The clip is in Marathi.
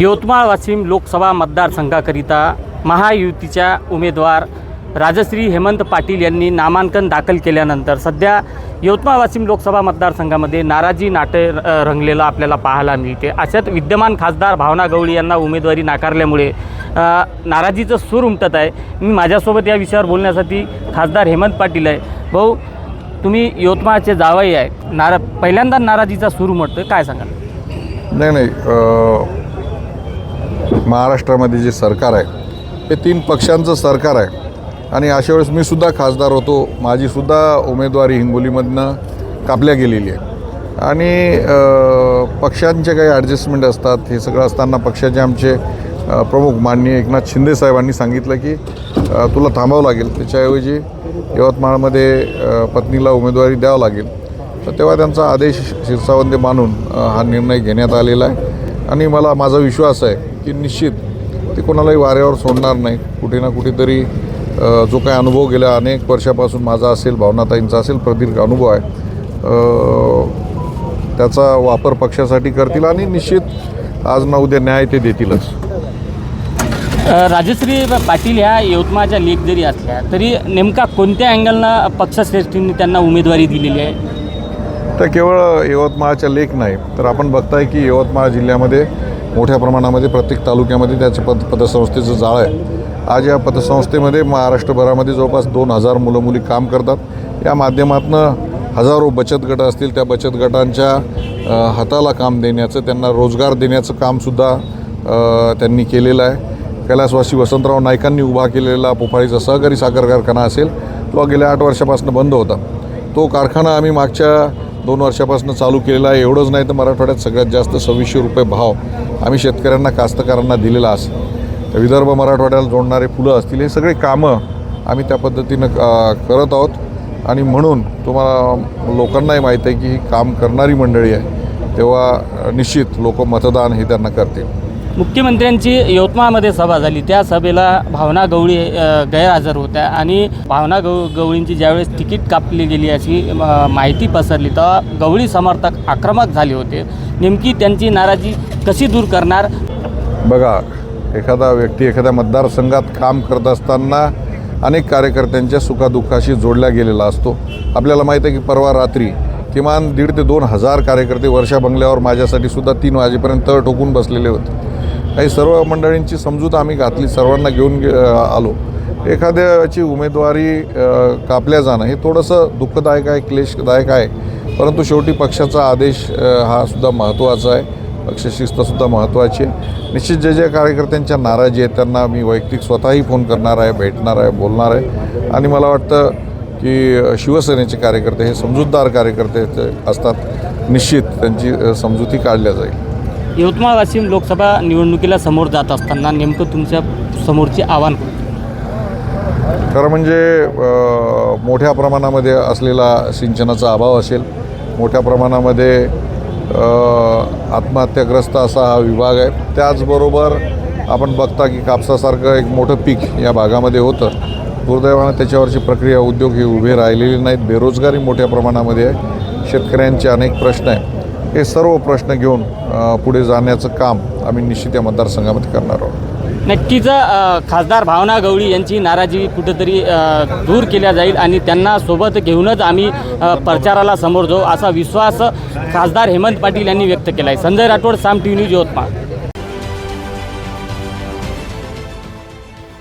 यवतमाळ वाशिम लोकसभा मतदारसंघाकरिता महायुतीच्या उमेदवार राजश्री हेमंत पाटील यांनी नामांकन दाखल केल्यानंतर सध्या यवतमाळ वाशिम लोकसभा मतदारसंघामध्ये नाराजी नाटे रंगलेलं आपल्याला पाहायला मिळते. अशात विद्यमान खासदार भावना गवळी यांना उमेदवारी नाकारल्यामुळे नाराजीचं सूर उमटत आहे. मी माझ्यासोबत या विषयावर बोलण्यासाठी खासदार हेमंत पाटील आहे. भाऊ तुम्ही यवतमाळचे जावई आहे. नारा पहिल्यांदा नाराजीचा सूर उमटतो काय सांगाल? नाही नाही महाराष्ट्रामध्ये जे सरकार आहे हे तीन पक्षांचं सरकार आहे. आणि अशा वेळेस मी सुद्धा खासदार होतो. माझीसुद्धा उमेदवारी हिंगोलीमधनं कापल्या गेलेली आहे. आणि पक्षांचे काही ॲडजस्टमेंट असतात हे सगळं असताना पक्षाचे आमचे प्रमुख माननीय एकनाथ शिंदे साहेबांनी सांगितलं की तुला थांबावं लागेल. त्याच्याऐवजी यवतमाळमध्ये पत्नीला उमेदवारी द्यावं लागेल. तर तेव्हा त्यांचा आदेश शिरसावंदे मानून हा निर्णय घेण्यात आलेला आहे. आणि मला माझा विश्वास आहे की निश्चित. ते कोणालाही वाऱ्यावर सोडणार नाही. कुठे ना कुठेतरी जो काही अनुभव गेल्या अनेक वर्षापासून माझा असेल भावनाताईंचा असेल प्रदीर्घ अनुभव आहे. त्याचा वापर पक्षासाठी करतील आणि निश्चित आज ना उद्या न्याय ते देतीलच. राजश्री पाटील ह्या यवतमाळच्या लेख जरी असल्या तरी नेमका कोणत्या अँगलनं पक्षश्रेष्ठींनी त्यांना उमेदवारी दिलेली आहे? तर केवळ यवतमाळच्या लेख नाही तर आपण बघताय की यवतमाळ जिल्ह्यामध्ये मोठ्या प्रमाणामध्ये प्रत्येक तालुक्यामध्ये त्याचं पद पतसंस्थेचं जाळं आहे. आज या पतसंस्थेमध्ये महाराष्ट्रभरामध्ये जवळपास दोन हजार मुलं मुली काम करतात. या माध्यमातून हजारो बचत गट असतील त्या बचत गटांच्या हाताला काम देण्याचं त्यांना रोजगार देण्याचं कामसुद्धा त्यांनी केलेलं आहे. कैलासवासी वसंतराव नाईकांनी उभा केलेला पोफाळीचा सहकारी साखर कारखाना असेल तो गेल्या आठ वर्षापासून बंद होता. तो कारखाना आम्ही मागच्या दोन वर्षापासून चालू केलेला आहे. एवढंच नाही तर मराठवाड्यात सगळ्यात जास्त सव्वीसशे रुपये भाव आम्ही शेतकऱ्यांना कास्तकारांना दिलेला असेल तर विदर्भ मराठवाड्याला जोडणारे फुलं असतील हे सगळे कामं आम्ही त्या पद्धतीनं करत आहोत. आणि म्हणून तुम्हाला लोकांनाही माहीत आहे की ही काम करणारी मंडळी आहे. तेव्हा निश्चित लोक मतदान हे त्यांना करतील. मुख्यमंत्र्यांची यवतमाळमध्ये सभा झाली. त्या सभेला भावना गवळी गैरहजर होत्या आणि भावना गव गवळींची ज्यावेळेस तिकीट कापली गेली अशी माहिती पसरली तेव्हा गवळी समर्थक आक्रमक झाले होते. नेमकी त्यांची नाराजी कशी दूर करणार? बघा एखादा व्यक्ती एखाद्या मतदारसंघात काम करत असताना अनेक कार्यकर्त्यांच्या सुखादुःखाशी जोडला गेलेला असतो. आपल्याला माहीत आहे की परवा रात्री किमान दीड ते दोन हजार कार्यकर्ते वर्षा बंगल्यावर माझ्यासाठी सुद्धा तीन वाजेपर्यंत ठोकून बसलेले होते. काही सर्व मंडळींची समजूत आम्ही घातली सर्वांना घेऊन आलो. एखाद्याची उमेदवारी कापल्या जाणं हे थोडंसं दुःखदायक आहे क्लेशदायक आहे. परंतु शेवटी पक्षाचा आदेश हा सुद्धा महत्त्वाचा आहे. पक्षशिस्तसुद्धा महत्त्वाची आहे. निश्चित जे जे कार्यकर्त्यांच्या नाराजी आहेत त्यांना मी वैयक्तिक स्वतःही फोन करणार आहे भेटणार आहे बोलणार आहे. आणि मला वाटतं की शिवसेनेचे कार्यकर्ते हे समजूतदार कार्यकर्ते ते असतात. निश्चित त्यांची समजुती काढल्या जाईल. यवतमाळ वाशिम लोकसभा निवडणुकीला समोर जात असताना नेमकं तुमच्या समोरचे आव्हान खरं म्हणजे मोठ्या प्रमाणामध्ये असलेला सिंचनाचा अभाव असेल. मोठ्या प्रमाणामध्ये आत्महत्याग्रस्त असा हा विभाग आहे. त्याचबरोबर आपण बघता की कापसासारखं एक मोठं पीक या भागामध्ये होतं. दुर्दैवानं त्याच्यावरची प्रक्रिया उद्योग हे उभे राहिलेली नाहीत. बेरोजगारी मोठ्या प्रमाणामध्ये आहे. शेतकऱ्यांचे अनेक प्रश्न आहे हे सर्व प्रश्न घेऊन पुढे जाण्याचं काम आम्ही निश्चित या मतदारसंघामध्ये करणार आहोत. नक्कीच खासदार भावना गवळी यांची नाराजी कुठेतरी दूर केल्या जाईल आणि त्यांना सोबत घेऊनच आम्ही प्रचाराला समोर जाऊ असा विश्वास खासदार हेमंत पाटील यांनी व्यक्त केला आहे संजय राठोड साम टी न्यूज यवतमाळ.